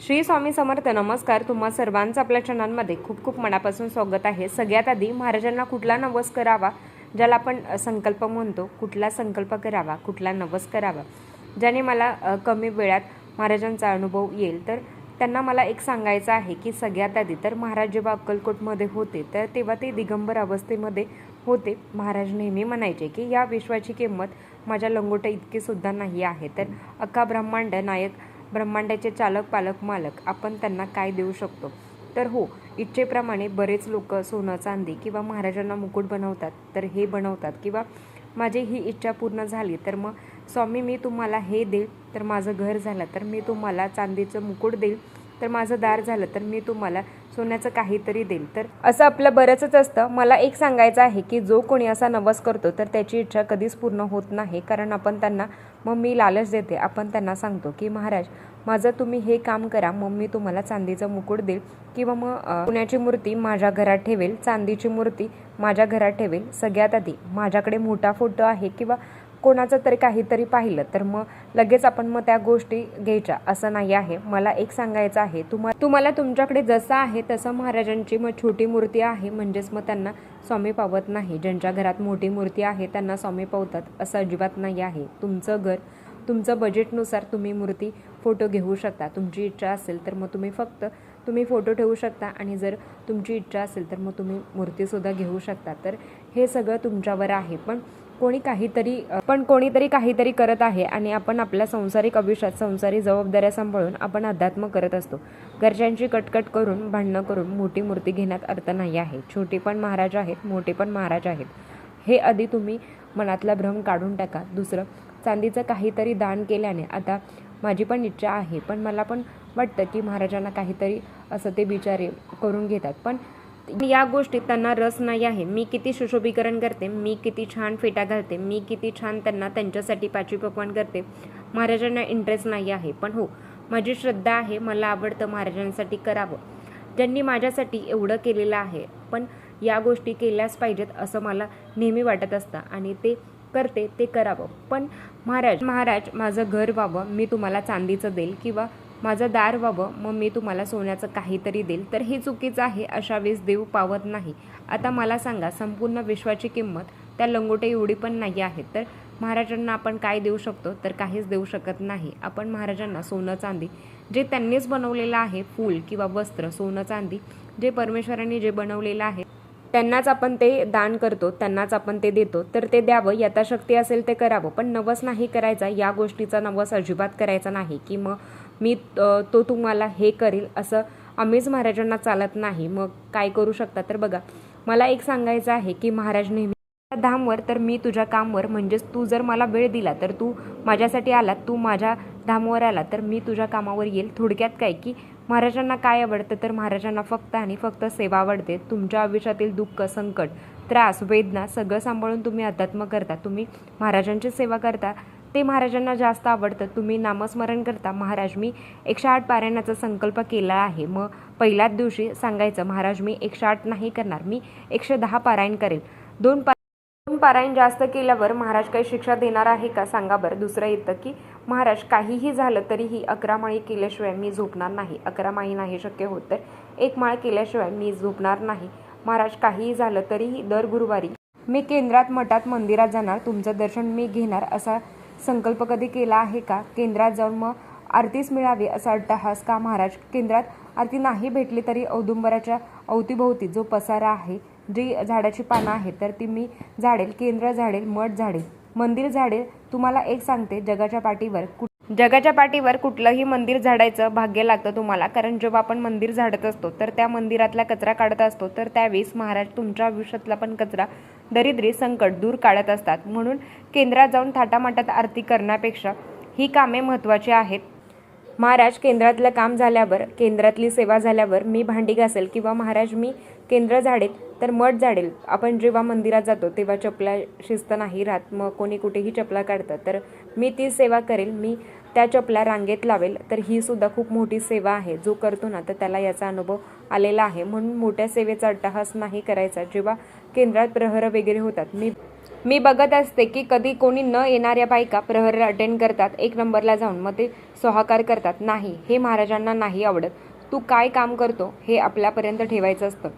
श्री स्वामी समर्थ नमस्कार. तुम्हा सर्वांचं आपल्या चॅनलमध्ये खूप खूप मनापासून स्वागत आहे. सगळ्यात आधी महाराजांना कुठला नवस करावा ज्याला आपण संकल्प म्हणतो कुठला संकल्प करावा कुठला नवस करावा ज्याने मला कमी वेळात महाराजांचा अनुभव येईल. तर त्यांना मला एक सांगायचं आहे की सगळ्यात आधी तर महाराज जेव्हा अक्कलकोटमध्ये होते तर तेव्हा ते दिगंबर अवस्थेमध्ये होते. महाराज नेहमी म्हणायचे की या विश्वाची किंमत माझ्या लंगोटा इतकी सुद्धा नाही आहे. तर अख्खा ब्रह्मांड नायक ब्रह्मांडाचे चालक पालक मालक आपण त्यांना काय देऊ शकतो? तर हो इच्छेप्रमाणे बरेच लोक सोनं चांदी किंवा महाराजांना मुकुट बनवतात तर हे बनवतात. किंवा माझी ही इच्छा पूर्ण झाली तर मग स्वामी मी तुम्हाला हे देईल तर माझं घर झालं तर मी तुम्हाला चांदीचं मुकुट देईल तर माझं दार झालं तर मी तुम्हाला सोन्याचं काहीतरी देईल. तर असं आपलं बरंचच असतं. मला एक सांगायचं आहे की जो कोणी असा नवस करतो तर त्याची इच्छा कधीच पूर्ण होत नाही. कारण आपण त्यांना मग मी लालच देते. आपण त्यांना सांगतो की महाराज माझं तुम्ही हे काम करा. मग मी तुम्हाला चांदीचं मुकुट देईल किंवा मग पुण्याची मूर्ती माझ्या घरात ठेवेल. चांदीची मूर्ती माझ्या घरात ठेवेल सगळ्यात आधी. माझ्याकडे मोठा फोटो आहे किंवा कोणाचं तरी काहीतरी पाहिलं तर मग लगेच आपण मग त्या गोष्टी घ्यायच्या. असं नाही आहे. मला एक सांगायचं आहे. तुम्हा तुम्हाला तुमच्याकडे जसं आहे तसं महाराजांची मग छोटी मूर्ती आहे. म्हणजेच मग त्यांना स्वामी पावत नाही. ज्यांच्या घरात मोठी मूर्ती आहे त्यांना स्वामी पावतात. असं अजिबात नाही आहे. तुमचं घर तुमचं बजेटनुसार तुम्ही मूर्ती फोटो घेऊ शकता. तुमची इच्छा असेल तर मग तुम्ही फक्त तुम्ही फोटो ठेवू शकता. आणि जर तुमची इच्छा असेल तर मग तुम्ही मूर्तीसुद्धा घेऊ शकता. तर हे सगळं तुमच्यावर आहे. पण कोणी काहीतरी पण कोणीतरी काहीतरी करत आहे आणि आपण आपल्या संसारिक आयुष्यात संसारी जबाबदाऱ्या सांभाळून आपण अध्यात्म करत असतो. घरच्यांची कटकट करून भांडणं करून मोठी मूर्ती घेण्यात अर्थ नाही आहे. छोटी पण महाराज आहेत मोठे पण महाराज आहेत. हे आधी तुम्ही मनातला भ्रम काढून टाका. दुसरं चांदीचं काहीतरी दान केल्याने आता माझी पण इच्छा आहे पण मला पण वाटतं की महाराजांना काहीतरी असं ते बिचारे करून घेतात. पण या गोष्टीत त्यांना रस नाही आहे. मी किती सुशोभीकरण करते मी किती छान फेटा घालते मी किती छान त्यांना त्यांच्यासाठी पाचवी पकवान करते महाराजांना इंटरेस्ट नाही आहे. पण हो माझी श्रद्धा आहे मला आवडतं महाराजांसाठी करावं. ज्यांनी माझ्यासाठी एवढं केलेलं आहे पण या गोष्टी केल्याच पाहिजेत असं मला नेहमी वाटत असतं आणि ते करते ते करावं. पण महाराज महाराज माझं घर व्हावं मी तुम्हाला चांदीचं देईल किंवा माझं दार व्हावं मग मी तुम्हाला सोन्याचं काहीतरी देईल. तर हे चुकीचं आहे अशा वेळेस देव पावत नाही. आता मला सांगा संपूर्ण विश्वाची किंमत त्या लंगोटे एवढी पण नाही आहे तर महाराजांना आपण काय देऊ शकतो? तर काहीच देऊ शकत नाही. आपण महाराजांना सोनं चांदी जे त्यांनीच बनवलेलं आहे फूल किंवा वस्त्र सोनं चांदी जे परमेश्वरांनी जे बनवलेलं आहे त्यांनाच आपण ते दान करतो त्यांनाच आपण ते देतो. तर ते द्यावं यथाशक्ती असेल ते करावं. पण नवस नाही करायचा या गोष्टीचा नवस अजिबात करायचा नाही. की मग मी तो तुम्हाला हे करील असं आम्हीच महाराजांना चालत नाही. मग काय करू शकता? तर बघा मला एक सांगायचं आहे की महाराज नेहमी धामवर तर मी तुझ्या कामवर म्हणजेच तू जर मला वेळ दिला तर तू माझ्यासाठी आला तू माझ्या धामवर आला तर मी तुझ्या कामावर येईल. थोडक्यात काय की महाराजांना काय आवडतं? तर महाराजांना फक्त आणि फक्त सेवा आवडते. तुमच्या आयुष्यातील दुःख संकट त्रास वेदना सगळं सांभाळून तुम्ही अध्यात्म करता. तुम्ही महाराजांची सेवा करता. ते महाराजांना जास्त आवडतं. तुम्ही नामस्मरण करता. महाराज मी एकशे आठ पारायणाचा संकल्प केला आहे. मग पहिल्याच दिवशी सांगायचं महाराज मी एकशे आठ नाही करणार. मी एकशे दहा पारायण करेल. दोन पा दोन पारायण जास्त केल्यावर महाराज काही शिक्षा देणार आहे का? सांगा बरं. दुसरं येतं की महाराज काहीही झालं तरीही अकरा माळी केल्याशिवाय मी झोपणार नाही. अकरा माळी नाही शक्य होत तर एक माळ केल्याशिवाय मी झोपणार नाही. महाराज काहीही झालं तरीही दर गुरुवारी मी केंद्रात मठात मंदिरात जाणार. तुमचं दर्शन मी घेणार असा संकल्प कधी केला आहे का? केंद्रात जाऊन मग आरतीच मिळावी असा अट्टहास का? महाराज केंद्रात आरती नाही भेटली तरी औदुंबराच्या अवतीभोवती जो पसारा आहे जी झाडाची पानं आहेत तर ती मी झाडेल केंद्र झाडेल मठ झाडेल मंदिर झाडेल तुम्हाला एक सांगते जगाच्या पाठीवर कुठ- जगाच्या पाठीवर कुठलंही मंदिर झाडायचं भाग्य लागतं तुम्हाला. कारण जेव्हा आपण मंदिर झाडत असतो तर त्या मंदिरातला कचरा काढत असतो तर त्यावेळेस महाराज तुमच्या आयुष्यातला पण कचरा दरिद्री संकट दूर काढत असतात. म्हणून केंद्रात जाऊन थाटामाटात आरती करण्यापेक्षा ही कामे महत्त्वाची आहेत. महाराज केंद्रातलं काम झाल्यावर केंद्रातली सेवा झाल्यावर मी भांडी घासेल किंवा महाराज मी केंद्र झाडेल तर मठ झाडेल. आपण जेव्हा मंदिरात जातो तेव्हा चपला शिस्त नाही राहत. मग कोणी कुठेही चपला काढतं. तर मी ती सेवा करेल. मी त्या चपला रांगेत लावेल तर ही सुद्धा खूप मोठी सेवा आहे जो करतो ना तर त्याला याचा अनुभव आलेला आहे. म्हणून मोठ्या सेवेचा अट्टहास नाही करायचा. जेव्हा केंद्रात प्रहर वगैरे होतात मी मी बघत असते की कधी कोणी न येणाऱ्या बायका प्रहर अटेंड करतात एक नंबरला जाऊन मग ते सोहाकार करतात. नाही हे महाराजांना नाही आवडत. तू काय काम करतो हे आपल्यापर्यंत ठेवायचं असतं.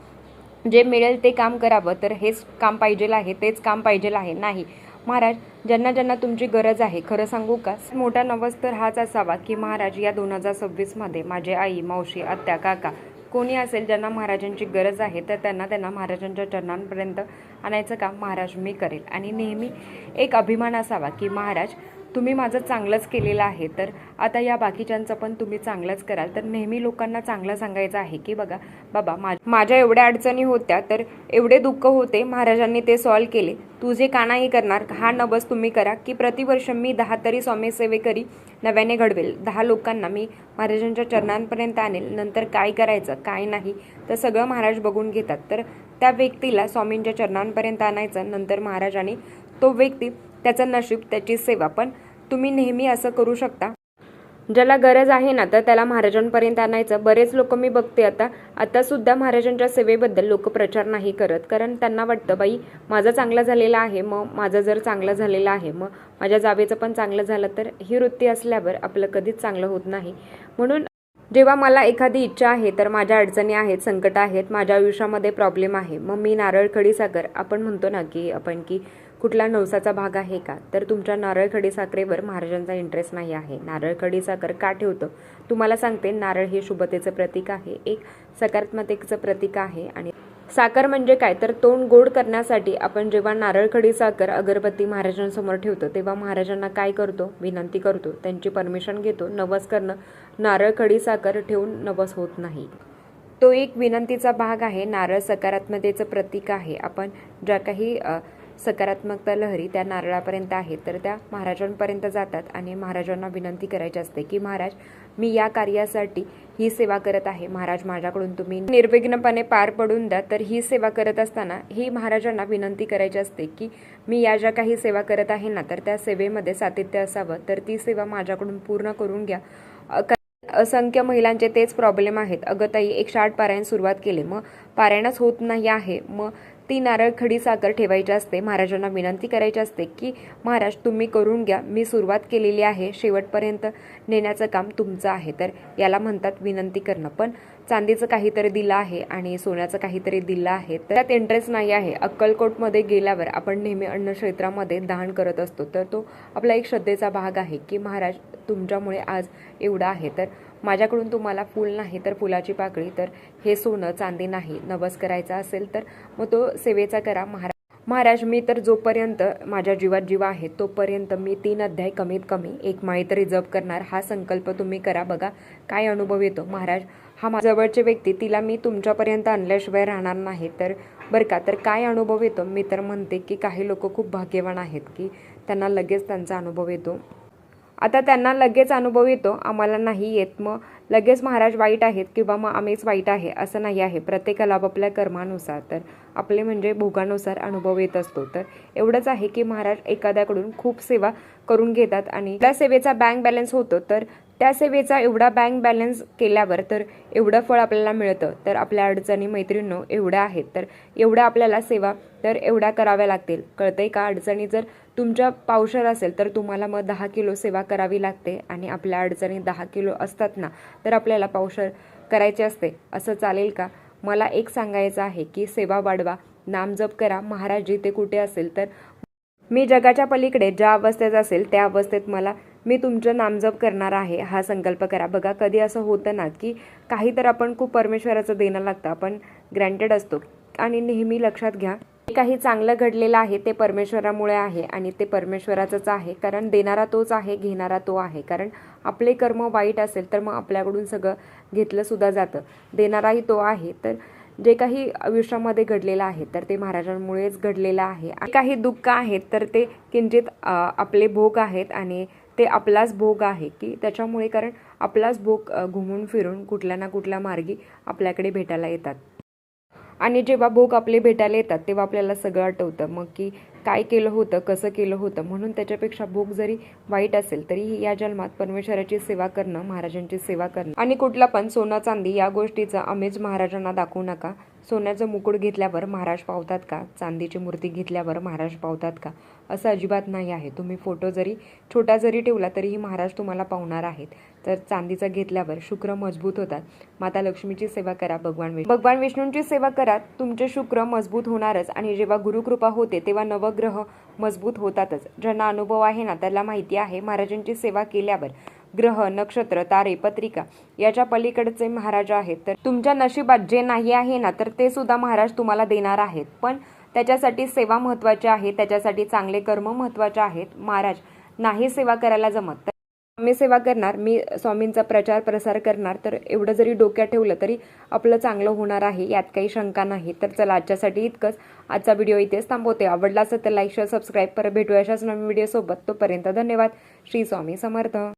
जे मिळेल ते काम करावं तर हेच काम पाहिजेल आहे तेच काम पाहिजेल आहे. नाही महाराज ज्यांना ज्यांना तुमची गरज आहे खरं सांगू का? मोठा नवस तर हाच असावा की महाराज या दोन हजार सव्वीसमध्ये माझे आई मावशी आत्या काका कोणी असेल ज्यांना महाराजांची गरज आहे तर त्यांना त्यांना महाराजांच्या चरणांपर्यंत आणायचं काम महाराज मी करेल. आणि नेहमी एक अभिमान असावा की महाराज तुम्ही माझं चांगलंच केलेलं आहे. तर आता या बाकीच्यांचं पण तुम्ही चांगलंच कराल. तर नेहमी लोकांना चांगलं सांगायचं आहे की बघा बाबा मा माझ्या एवढ्या अडचणी होत्या तर एवढे दुःख होते महाराजांनी ते सॉल्व केले. तुझे का कानाही करणार? हा नवस तुम्ही करा की प्रतिवर्ष मी दहा तरी स्वामीसेवेकरी नव्याने घडवेल. दहा लोकांना मी महाराजांच्या चरणांपर्यंत आणेल. नंतर काय करायचं? काय नाही? तर सगळं महाराज बघून घेतात. तर त्या व्यक्तीला स्वामींच्या चरणांपर्यंत आणायचं. नंतर महाराजांनी तो व्यक्ती त्याचं नशीब त्याची सेवा. पण तुम्ही नेहमी असं करू शकता. ज्याला गरज आहे ना तर त्याला महाराजांपर्यंत आणायचं. बरेच लोक मी बघते आता. आता सुद्धा महाराजांच्या सेवेबद्दल लोक प्रचार नाही करत. कारण त्यांना वाटतं बाई माझं चांगलं झालेला आहे. मग माझं जर चांगलं झालेलं आहे मग माझ्या जावेचं पण चांगलं झालं तर ही वृत्ती असल्यावर आपलं कधीच चांगलं होत नाही. म्हणून जेव्हा मला एखादी इच्छा आहे तर माझ्या अडचणी आहेत संकट आहेत माझ्या आयुष्यामध्ये प्रॉब्लेम आहे. मग मी नारळ खडी साखर आपण म्हणतो ना की आपण की कुठला नवसाचा भाग आहे का? तर तुमच्या नारळ खडी साखरेवर महाराजांचा इंटरेस्ट नाही आहे. नारळ खडी साखर का ठेवतं? तुम्हाला सांगते नारळ हे शुभतेचं प्रतीक आहे. एक सकारात्मकतेचं प्रतीक आहे आणि साखर म्हणजे काय? तर तोंड गोड करण्यासाठी आपण जेव्हा नारळ खडी साखर अगरबत्ती महाराजांसमोर ठेवतो तेव्हा महाराजांना काय करतो? विनंती करतो. त्यांची परमिशन घेतो. नवस करणं नारळ खडी साखर ठेवून नवस होत नाही. तो एक विनंतीचा भाग आहे. नारळ सकारात्मकतेचं प्रतीक आहे. आपण ज्या काही सकारात्मकता लहरी त्या नारळापर्यंत आहेत तर त्या महाराजांपर्यंत जातात आणि महाराजांना विनंती करायची असते की महाराज मी या कार्यासाठी ही सेवा करत आहे. महाराज माझ्याकडून तुम्ही निर्विघ्नपणे पार पडून द्या. तर ही सेवा करत असताना ही महाराजांना विनंती करायची असते की मी या ज्या काही सेवा करत आहे ना तर त्या सेवेमध्ये सातत्य असावं. तर ती सेवा माझ्याकडून पूर्ण करून घ्या. असंख्य महिलांचे तेच प्रॉब्लेम आहेत. अगं ताई एकशे आठ पारायण सुरुवात केले. मग पारायणच होत नाही आहे. मग ती नारळ खडी साखर ठेवायची असते. महाराजांना विनंती करायची असते की महाराज तुम्ही करून घ्या. मी सुरुवात केलेली आहे. शेवटपर्यंत नेण्याचं काम तुमचं आहे. तर याला म्हणतात विनंती करणं. पण चांदीचं काहीतरी दिलं आहे आणि सोन्याचं काहीतरी दिलं आहे. तर त्यात इंटरेस्ट नाही आहे. अक्कलकोटमध्ये गेल्यावर आपण नेहमी अन्नक्षेत्रामध्ये दान करत असतो. तर तो आपला एक श्रद्धेचा भाग आहे की महाराज तुमच्यामुळे आज एवढं आहे. तर माझ्याकडून तुम्हाला फूल नाही तर फुलाची पाकळी तर हे सोनं चांदी नाही नवस करायचा असेल तर मग तो सेवेचा करा. महाराज महाराज मी तर जोपर्यंत माझ्या जीवात जीव आहे तोपर्यंत मी तीन अध्याय कमीत कमी एक माळी तरी जप करणार. हा संकल्प तुम्ही करा. बघा काय अनुभव येतो. महाराज हा जवळचे जवळची व्यक्ती तिला मी तुमच्यापर्यंत आणल्याशिवाय राहणार नाही. तर बरं का? तर काय अनुभव येतो? मी तर म्हणते की काही लोक खूप भाग्यवान आहेत की त्यांना लगेच त्यांचा अनुभव येतो. आता त्यांना लगेच अनुभव येतो आम्हाला नाही येत. मग लगेच महाराज वाईट आहेत किंवा मग आम्हीच वाईट आहे असं नाही आहे. प्रत्येकाला आपापल्या कर्मानुसार तर आपले म्हणजे भोगानुसार अनुभव येत असतो. तर एवढंच आहे की महाराज एखाद्याकडून खूप सेवा करून घेतात आणि त्या सेवेचा बँक बॅलन्स होतो तर त्या सेवेचा एवढा बँक बॅलन्स केल्यावर तर एवढं फळ आपल्याला मिळतं. तर आपल्या अडचणी मैत्रिणींनो एवढ्या आहेत. तर एवढ्या आपल्याला सेवा तर एवढ्या कराव्या लागतील. कळतंय का? अडचणी जर तुमच्या पावशर असेल तर तुम्हाला मग दहा किलो सेवा करावी लागते आणि आपल्या अडचणी दहा किलो असतात ना तर आपल्याला पावशर करायचे असते. असं चालेल का? मला एक सांगायचं आहे की सेवा वाढवा नामजप करा. महाराज जिथे कुठे असेल तर मी जगाच्या पलीकडे ज्या अवस्थेत असेल त्या अवस्थेत मला मी तुमचं नामजप करणार आहे हा संकल्प करा. बघा कधी असं होतं ना की काही तर आपण खूप परमेश्वराचं देणं लागतं आपण ग्रँटेड असतो. आणि नेहमी लक्षात घ्या काही चांगलं घडलेलं आहे ते परमेश्वरामुळे आहे आणि ते परमेश्वराचंच आहे. कारण देणारा तोच आहे घेणारा तो आहे. कारण आपले कर्म वाईट असेल तर मग आपल्याकडून सगळं घेतलं सुद्धा जातं. देणाराही तो आहे तर जे काही आयुष्यामध्ये घडलेलं आहे तर ते महाराजांमुळेच घडलेलं आहे. आणि काही दुःख आहेत तर ते किंचित आपले भोग आहेत आणि ते आपलाच भोग आहे की त्याच्यामुळे कारण आपलाच भोग घुमून फिरून कुठल्या ना कुठल्या मार्गी आपल्याकडे भेटायला येतात. आणि जेव्हा भोग आपले भेटायला येतात तेव्हा आपल्याला सगळं आठवतं. मग की काय केलं होतं कसं केलं होतं म्हणून त्याच्यापेक्षा भोग जरी वाईट असेल तरी या जन्मात परमेश्वराची सेवा करणं महाराजांची सेवा करणं आणि कुठला पण सोनं चांदी या गोष्टीचा अमेज महाराजांना दाखवू नका. सोन्याचं मुकुट घेतल्यावर महाराज पावतात का? चांदीची मूर्ती घेतल्यावर महाराज पावतात का? असं अजिबात नाही आहे. तुम्ही फोटो जरी छोटा जरी ठेवला तरीही महाराज तुम्हाला पावणार आहेत. तर चांदीचं घेतल्यावर शुक्र मजबूत होतात. माता लक्ष्मीची सेवा करा भगवान विष्णू. भगवान विष्णूंची सेवा करा. तुमचे शुक्र मजबूत होणारच. आणि जेव्हा गुरुकृपा होते तेव्हा नवग्रह मजबूत होतातच. ज्यांना अनुभव आहे ना त्याला माहिती आहे. महाराजांची सेवा केल्यावर ग्रह नक्षत्र तारे पत्रिका याच्या पलीकडचे महाराज आहेत. तर तुमच्या नशिबात जे नाही आहे ना तर ते सुद्धा महाराज तुम्हाला देणार आहेत. पण त्याच्यासाठी सेवा महत्त्वाची आहे त्याच्यासाठी चांगले कर्म महत्त्वाचे आहेत. महाराज नाही सेवा करायला जमत. तर मी सेवा करणार मी स्वामींचा प्रचार प्रसार करणार. तर एवढं जरी डोक्यात ठेवलं तरी आपलं चांगलं होणार आहे यात काही शंका नाही. तर चला आजच्यासाठी इतकंच. आजचा व्हिडिओ इथेच थांबवते. आवडला असेल तर लाईक शेअर सबस्क्राईब. परत भेटूया अशाच नवीन व्हिडिओसोबत. तोपर्यंत धन्यवाद. श्री स्वामी समर्थ.